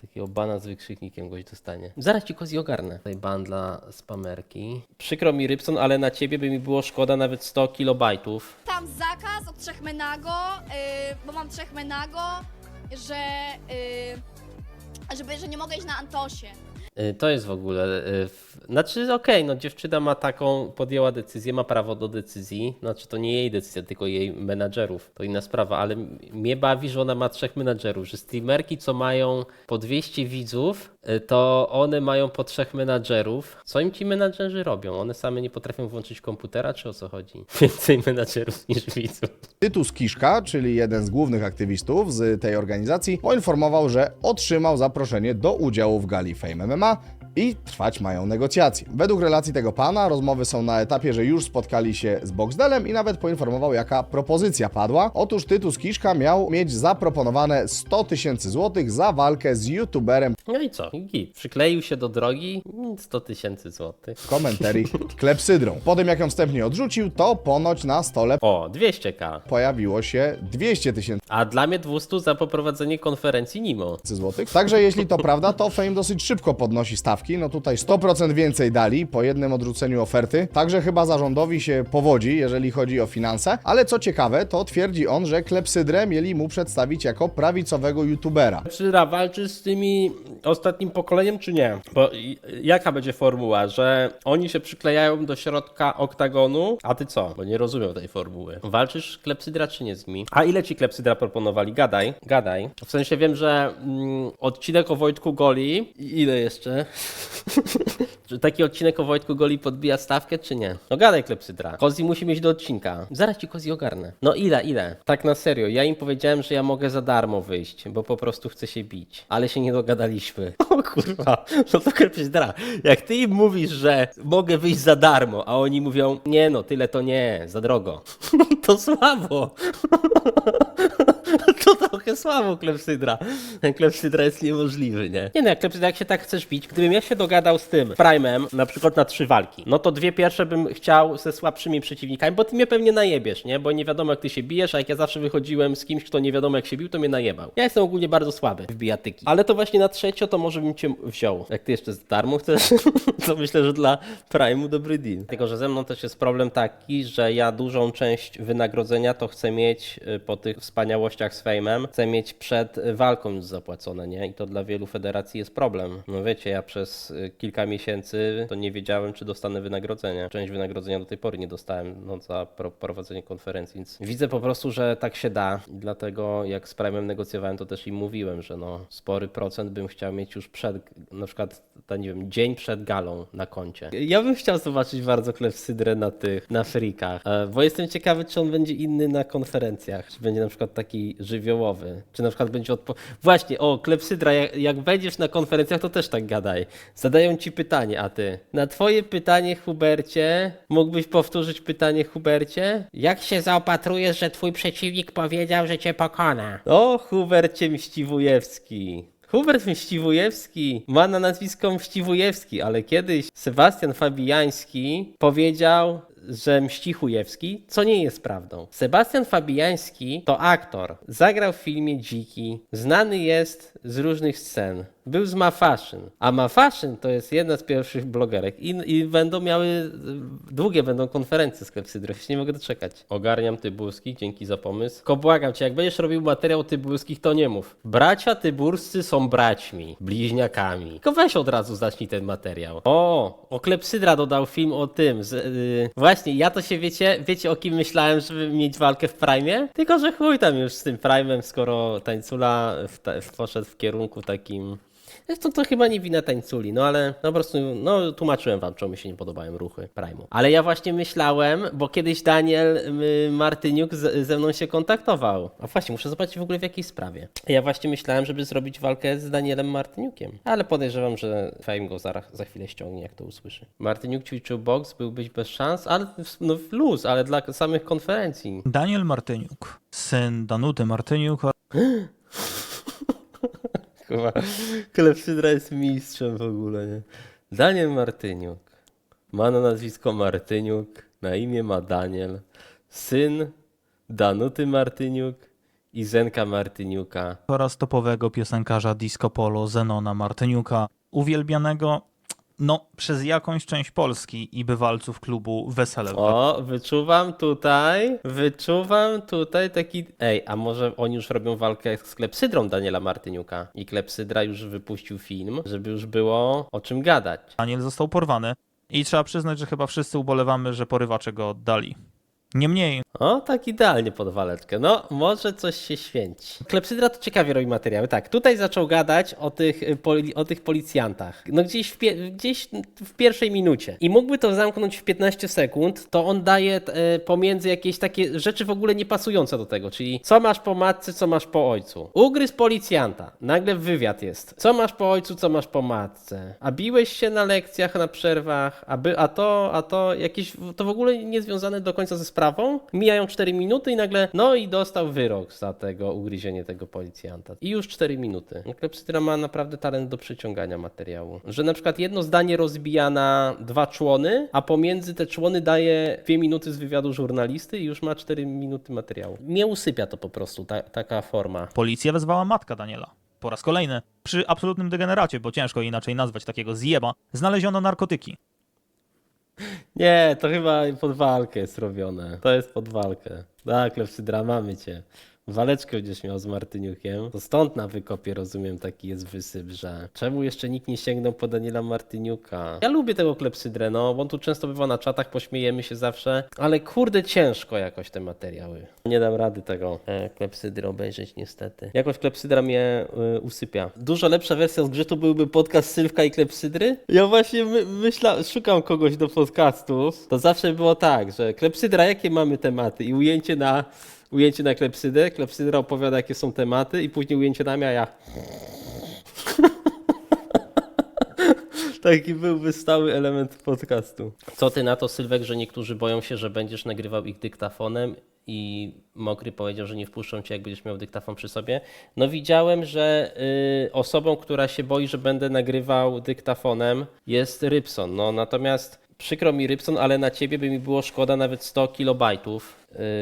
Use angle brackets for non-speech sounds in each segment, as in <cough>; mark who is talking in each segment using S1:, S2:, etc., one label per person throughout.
S1: Takiego bana z wykrzyknikiem goś dostanie. Zaraz ci kozi ogarnę. Tutaj ban dla spamerki. Przykro mi Rybson, ale na ciebie by mi było szkoda nawet 100 kilobajtów.
S2: Tam zakaz od trzech menago, yy, bo mam trzech menago, że, yy, żeby, że nie mogę iść na Antosie.
S1: Y, To jest w ogóle. y, Znaczy, okej, no dziewczyna ma taką, podjęła decyzję, ma prawo do decyzji. Znaczy, to nie jej decyzja, tylko jej menadżerów. To inna sprawa, ale mnie bawi, że ona ma trzech menadżerów, że streamerki, co mają po 200 widzów, y, to one mają po trzech menadżerów. Co im ci menadżerzy robią? One same nie potrafią włączyć komputera, czy o co chodzi? <laughs> Więcej menadżerów niż widzów.
S3: Tytus Kiszka, czyli jeden z głównych aktywistów z tej organizacji, poinformował, że otrzymał zaproszenie do udziału w gali Fame MMA 감사합니다. I trwać mają negocjacje. Według relacji tego pana rozmowy są na etapie, że już spotkali się z Boxdelem i nawet poinformował, jaka propozycja padła. Otóż Tytus Kiszka miał mieć zaproponowane 100 tysięcy złotych za walkę z youtuberem
S1: No i co? Git. Przykleił się do drogi, mm, 100 tysięcy złotych.
S3: komentarii <laughs> Klepsydrą. Po tym, jak ją wstępnie odrzucił, to ponoć na stole
S1: O, 200k.
S3: pojawiło się 200 tysięcy
S1: A dla mnie 200 za poprowadzenie konferencji NIMO.
S3: złotych. Także jeśli to prawda, to Fame dosyć szybko podnosi stawki. No tutaj 100% więcej dali po jednym odrzuceniu oferty. Także chyba zarządowi się powodzi, jeżeli chodzi o finanse. Ale co ciekawe, to twierdzi on, że Klepsydrę mieli mu przedstawić jako prawicowego youtubera.
S1: Czy Ra walczy z tymi ostatnim pokoleniem, czy nie? Bo jaka będzie formuła, że oni się przyklejają do środka oktagonu, a ty co? Bo nie rozumiem tej formuły. Walczysz klepsydra, czy nie z nimi? A ile ci klepsydra proponowali? Gadaj, gadaj. W sensie wiem, że mm, odcinek o Wojtku Goli, ile jeszcze? <laughs> Czy taki odcinek o Wojtku Goli podbija stawkę, czy nie? No gadaj, klepsydra. Kozi musi mieć do odcinka. Zaraz ci Kozi ogarnę. No ile, ile? Tak na serio. Ja im powiedziałem, że ja mogę za darmo wyjść, bo po prostu chcę się bić. Ale się nie dogadaliśmy. <laughs> O kurwa, no to klepsydra. Jak ty im mówisz, że mogę wyjść za darmo, a oni mówią, nie no, tyle to nie, za drogo. <laughs> to słabo. Trochę słabo, Klepsydra. Klepsydra <laughs> jest niemożliwy, nie? Nie no, jak Klepsydra, jak się tak chcesz bić, gdybym ja się dogadał z tym Prime'em, na przykład na trzy walki, no to dwie pierwsze bym chciał ze słabszymi przeciwnikami, bo ty mnie pewnie najebiesz, nie? Bo nie wiadomo jak ty się bijesz, a jak ja zawsze wychodziłem z kimś, kto nie wiadomo jak się bił, to mnie najebał. Ja jestem ogólnie bardzo słaby w bijatyki. Ale to właśnie na trzecio to może bym cię wziął. Jak ty jeszcze z darmo chcesz, <laughs> to myślę, że dla Prime'u dobry deal. Tylko, że ze mną też jest problem taki, że ja dużą część wynagrodzenia to chcę mieć y, po tych wspaniałościach z fejmem, mieć przed walką już zapłacone, nie? I to dla wielu federacji jest problem. No wiecie, ja przez y, kilka miesięcy to nie wiedziałem, czy dostanę wynagrodzenie. Część wynagrodzenia do tej pory nie dostałem no, za pro prowadzenie konferencji, więc widzę po prostu, że tak się da. Dlatego jak z Prime'em negocjowałem, to też im mówiłem, że no spory procent bym chciał mieć już przed, na przykład, ta, nie wiem, dzień przed galą na koncie. Ja bym chciał zobaczyć bardzo Klepsydrę na tych, na freakach, e, bo jestem ciekawy, czy on będzie inny na konferencjach, czy będzie na przykład taki żywiołowy, czy na przykład będzie odpo... Właśnie, o, Klepsydra, jak, jak będziesz na konferencjach, to też tak gadaj. Zadają ci pytanie, a ty. Na twoje pytanie, Hubercie, mógłbyś powtórzyć pytanie, Hubercie? Jak się zaopatrujesz, że twój przeciwnik powiedział, że cię pokona? O, Hubercie Mściwujewski. Hubert Mściwujewski ma na nazwisko Mściwujewski, ale kiedyś Sebastian Fabijański powiedział, że Mścichujewski, co nie jest prawdą. Sebastian Fabijański to aktor. Zagrał w filmie Dziki. Znany jest z różnych scen. Był z Mafaszyn. A Mafaszyn to jest jedna z pierwszych blogerek. I, i będą miały, długie będą konferencje z Klepsydrą. Się nie mogę doczekać. Ogarniam Tyburski, dzięki za pomysł. Tylko błagam cię, jak będziesz robił materiał Tyburskich, to nie mów. Bracia Tyburscy są braćmi, bliźniakami. Tylko weź od razu zacznij ten materiał. O, o Klepsydra dodał film o tym. Z, yy, właśnie, ja to się wiecie, wiecie o kim myślałem, żeby mieć walkę w Prime? Tylko, że chuj tam już z tym Prime'em, skoro Tańcula w, ta- poszedł w kierunku takim... Zresztą to chyba nie wina tańculi, no ale no po prostu, no tłumaczyłem wam, czemu mi się nie podobają ruchy Prime'u. Ale ja właśnie myślałem, bo kiedyś Daniel y, Martyniuk z, ze mną się kontaktował. A właśnie, muszę zobaczyć w ogóle w jakiej sprawie. Ja właśnie myślałem, żeby zrobić walkę z Danielem Martyniukiem. Ale podejrzewam, że Fame go za, za chwilę ściągnie, jak to usłyszy. Martyniuk ćwiczył boks, byłbyś bez szans, ale w- no luz, ale dla samych konferencji.
S4: Daniel Martyniuk, syn Danuty Martyniuk <gasps>
S1: Chyba Klepsydra jest mistrzem w ogóle, nie? Daniel Martyniuk. Ma na nazwisko Martyniuk, na imię ma Daniel. Syn Danuty Martyniuk I Zenka Martyniuka.
S4: oraz topowego piosenkarza disco polo Zenona Martyniuka, uwielbianego no, przez jakąś część Polski i bywalców klubu Wesele.
S1: O, wyczuwam tutaj, wyczuwam tutaj taki... Ej, a może oni już robią walkę z klepsydrą Daniela Martyniuka i klepsydra już wypuścił film, żeby już było o czym gadać.
S4: Daniel został porwany i trzeba przyznać, że chyba wszyscy ubolewamy, że porywacze go oddali. Niemniej,
S1: O, tak idealnie pod waleczkę. No, może coś się święci. Klepsydra to ciekawie robi materiały. Tak, tutaj zaczął gadać o tych, y, poli, o tych policjantach. No gdzieś w, gdzieś w pierwszej minucie. I mógłby to zamknąć w 15 sekund, to on daje e, pomiędzy jakieś takie rzeczy w ogóle niepasujące do tego. Czyli co masz po matce, co masz po ojcu. Ugryz policjanta. Nagle wywiad jest. Co masz po ojcu, co masz po matce. A biłeś się na lekcjach, na przerwach, a, by, a to, a to jakieś, to w ogóle niezwiązane do końca ze sprawą. Mijają 4 minuty i nagle, no i dostał wyrok za tego ugryzienie tego policjanta. I już 4 minuty. Klepsydra ma naprawdę talent do przyciągania materiału. Że na przykład jedno zdanie rozbija na dwa człony, a pomiędzy te człony daje 2 minuty z wywiadu żurnalisty i już ma 4 minuty materiału. Nie usypia to po prostu, ta, taka forma.
S4: policja wezwała matka Daniela. Po raz kolejny, przy absolutnym degeneracie, bo ciężko inaczej nazwać takiego zjeba, znaleziono narkotyki.
S1: Nie, to chyba pod walkę jest robione. To jest pod walkę. Tak, Klepsydra, mamy cię. Waleczkę będziesz miał z Martyniukiem. To stąd na wykopie, rozumiem, taki jest wysyp, że czemu jeszcze nikt nie sięgnął po Daniela Martyniuka? Ja lubię tego Klepsydrę, no, bo on tu często bywa na czatach, pośmiejemy się zawsze, ale kurde, ciężko jakoś te materiały. Nie dam rady tego e, Klepsydry obejrzeć niestety. Jakoś Klepsydra mnie y, usypia. Dużo lepsza wersja zgrzytu byłby podcast Sylwka i Klepsydry? Ja właśnie my, myśla, szukam kogoś do podcastów. To zawsze było tak, że Klepsydra, jakie mamy tematy? I ujęcie na, ujęcie na Klepsydę. Klepsydra opowiada, jakie są tematy i później ujęcie na mnie, ja... Taki byłby stały element podcastu. Co ty na to, Sylwek, że niektórzy boją się, że będziesz nagrywał ich dyktafonem i Mokry powiedział, że nie wpuszczą cię, jak będziesz miał dyktafon przy sobie? No widziałem, że y, osobą, która się boi, że będę nagrywał dyktafonem jest Rybson. No natomiast przykro mi Rybson, ale na ciebie by mi było szkoda nawet 100 kilobajtów,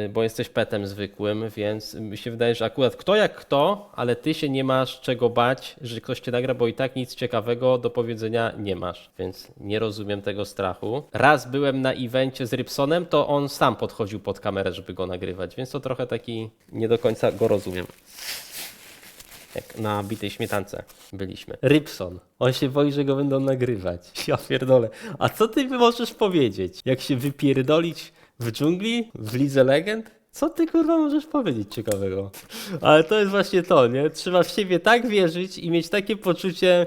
S1: y, bo jesteś petem zwykłym, więc mi się wydaje, że akurat kto jak kto, ale ty się nie masz czego bać, że ktoś cię nagra, bo i tak nic ciekawego do powiedzenia nie masz, więc nie rozumiem tego strachu. Raz byłem na evencie z Rybsonem, to on sam podchodził pod kamerę, żeby go nagrywać, więc to trochę taki nie do końca go rozumiem. Jak na bitej śmietance byliśmy. Rybson. On się boi, że go będą nagrywać. <laughs> Ja pierdolę. A co ty możesz powiedzieć? Jak się wypierdolić w dżungli? W Lidze Legend? Co ty kurwa możesz powiedzieć ciekawego? Ale to jest właśnie to, nie? Trzeba w siebie tak wierzyć i mieć takie poczucie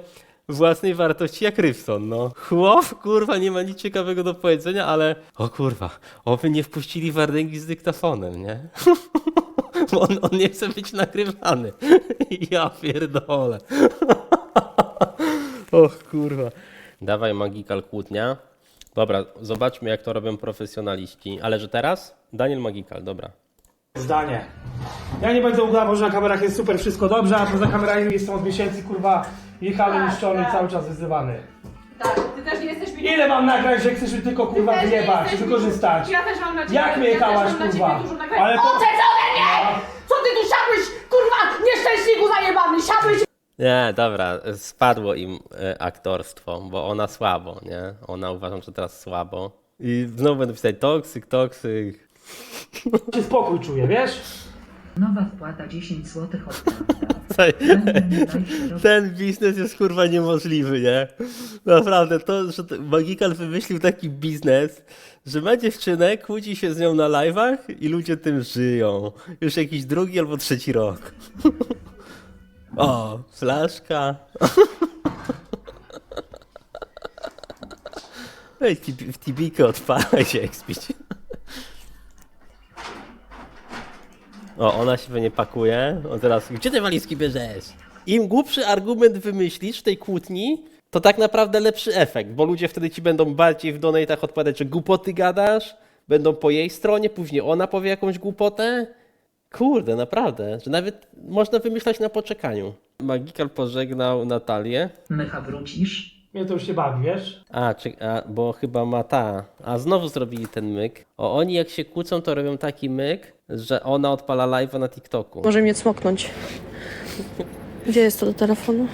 S1: własnej wartości jak Rybson, no. Chłop, kurwa, nie ma nic ciekawego do powiedzenia, ale o kurwa, oby nie wpuścili Wardęgi z dyktafonem, nie? <laughs> Bo <laughs> on, on nie chce być nagrywany. <laughs> Ja pierdolę. <laughs> Och kurwa. Dawaj Magikal kłótnia. Dobra, zobaczmy jak to robią profesjonaliści. Ale że teraz? Daniel Magikal, dobra.
S5: Zdanie. Ja nie będę udawał, że na kamerach jest super wszystko dobrze, a poza kamerami jestem od miesięcy, kurwa, jechany, niszczony, cały czas wyzywany.
S6: Tak, ty też nie jesteś mi...
S5: Ile mam nagrać, że chcesz mi tylko, kurwa, wyjebać, wykorzystać?
S6: Ja też mam na ciebie...
S5: Jak mnie
S6: ja
S5: jechałaś,
S6: też mam na
S5: kurwa?
S6: dużo nagrań.
S5: Ale to-!
S6: Co ty tu siadłeś, kurwa, nieszczęśniku zajebany, siadłeś
S1: Nie, dobra, spadło im e, aktorstwo, bo ona słabo, nie? Ona uważam, że teraz słabo. I znowu będę pisać toksyk, toksyk.
S5: się spokój czuję, wiesz?
S7: Nowa wpłata 10 zł od <laughs> Ten
S1: biznes jest kurwa niemożliwy, nie? Naprawdę, to, że Magikal wymyślił taki biznes, że ma dziewczynę, kłóci się z nią na live'ach i ludzie tym żyją. Już jakiś drugi albo trzeci rok. <laughs> O, flaszka. <laughs> Weź w tibikę odpalaj się ekspić. O, ona się we nie pakuje. O teraz, gdzie te walizki bierzesz? Im głupszy argument wymyślisz w tej kłótni, to tak naprawdę lepszy efekt, bo ludzie wtedy ci będą bardziej w donate'ach odpowiadać, że głupoty gadasz, będą po jej stronie, później ona powie jakąś głupotę. Kurde, naprawdę, że nawet można wymyślać na poczekaniu. Magikal pożegnał Natalię.
S7: Mycha wrócisz?
S5: Mnie to już się bawi, wiesz?
S1: A, czy, a, bo chyba ma ta. A znowu zrobili ten myk. O, oni jak się kłócą, to robią taki myk, że ona odpala live'a na TikToku.
S8: Może mnie cmoknąć. Gdzie jest to do telefonu?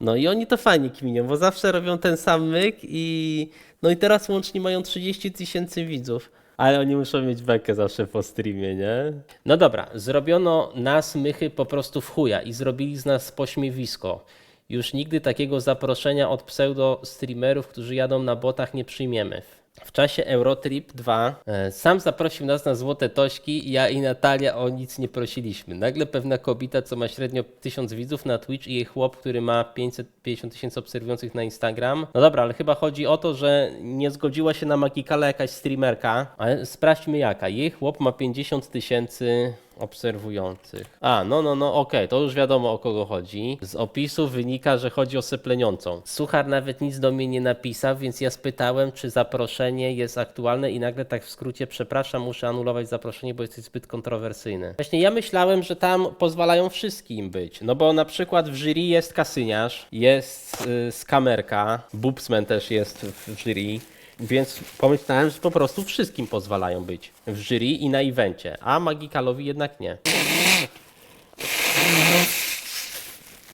S1: No i oni to fajnie kminią, bo zawsze robią ten sam myk i... No i teraz łącznie mają 30 tysięcy widzów. Ale oni muszą mieć bekę zawsze po streamie, nie? No dobra, zrobiono nas mychy po prostu w chuja i zrobili z nas pośmiewisko. Już nigdy takiego zaproszenia od pseudo streamerów, którzy jadą na botach nie przyjmiemy. W czasie Eurotrip 2 e, sam zaprosił nas na Złote Tośki, ja i Natalia o nic nie prosiliśmy. Nagle pewna kobieta, co ma średnio 1000 widzów na Twitch i jej chłop, który ma 550 tysięcy obserwujących na Instagram. No dobra, ale chyba chodzi o to, że nie zgodziła się na Magikale jakaś streamerka, ale sprawdźmy jaka. Jej chłop ma 50 tysięcy obserwujących. A, no, no, no, okej, to już wiadomo o kogo chodzi. Z opisu wynika, że chodzi o sepleniącą. Suchar nawet nic do mnie nie napisał, więc ja spytałem, czy zaproszenie jest aktualne i nagle tak w skrócie, przepraszam, muszę anulować zaproszenie, bo jesteś zbyt kontrowersyjny. Właśnie ja myślałem, że tam pozwalają wszystkim być, no bo na przykład w jury jest kasyniarz, jest y, skamerka, Bubsman też jest w jury. Więc pomyślałem, że po prostu wszystkim pozwalają być w jury i na evencie, a Magikalowi jednak nie.